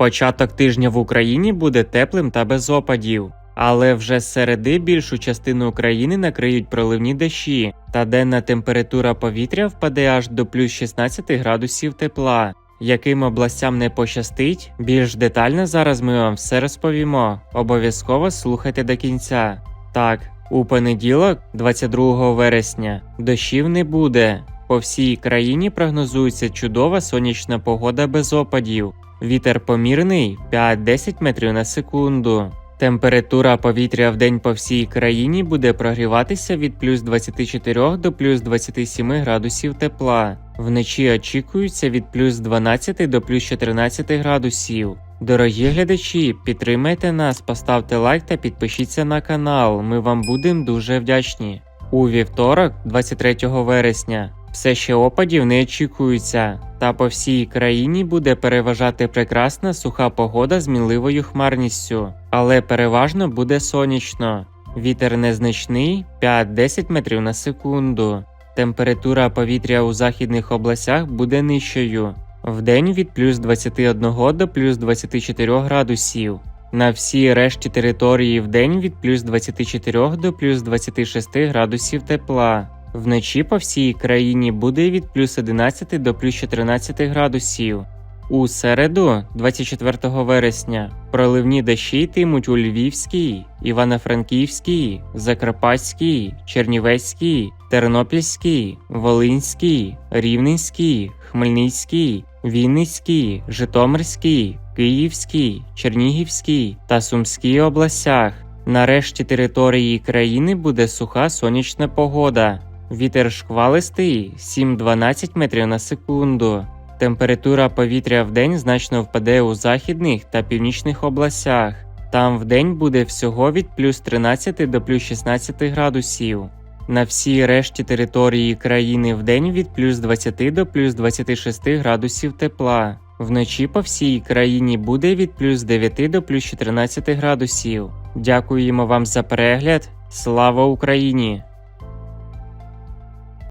Початок тижня в Україні буде теплим та без опадів. Але вже з середи більшу частину України накриють проливні дощі, та денна температура повітря впаде аж до плюс 16 градусів тепла. Яким областям не пощастить, більш детально зараз ми вам все розповімо. Обов'язково слухайте до кінця. Так, у понеділок, 22 вересня, дощів не буде. По всій країні прогнозується чудова сонячна погода без опадів. Вітер помірний 5-10 метрів на секунду. Температура повітря в день по всій країні буде прогріватися від плюс 24 до плюс 27 градусів тепла. Вночі очікується від плюс 12 до плюс 14 градусів. Дорогі глядачі, підтримайте нас, поставте лайк та підпишіться на канал. Ми вам будемо дуже вдячні. У вівторок, 23 вересня, все ще опадів не очікується, та по всій країні буде переважати прекрасна суха погода з мінливою хмарністю, але переважно буде сонячно. Вітер незначний 5-10 метрів на секунду. Температура повітря у західних областях буде нижчою. Вдень від плюс 21 до плюс 24 градусів. На всій решті території вдень від плюс 24 до плюс 26 градусів тепла. Вночі по всій країні буде від плюс 11 до плюс 14 градусів. У середу, 24 вересня, проливні дощі йтимуть у Львівській, Івано-Франківській, Закарпатській, Чернівецькій, Тернопільській, Волинській, Рівненській, Хмельницькій, Вінницькій, Житомирській, Київській, Чернігівській та Сумській областях. На решті території країни буде суха сонячна погода. Вітер шквалистий 7-12 метрів на секунду. Температура повітря в день значно впаде у західних та північних областях. Там в день буде всього від плюс 13 до плюс 16 градусів. На всій решті території країни в день від плюс 20 до плюс 26 градусів тепла. Вночі по всій країні буде від плюс 9 до плюс 14 градусів. Дякуємо вам за перегляд. Слава Україні!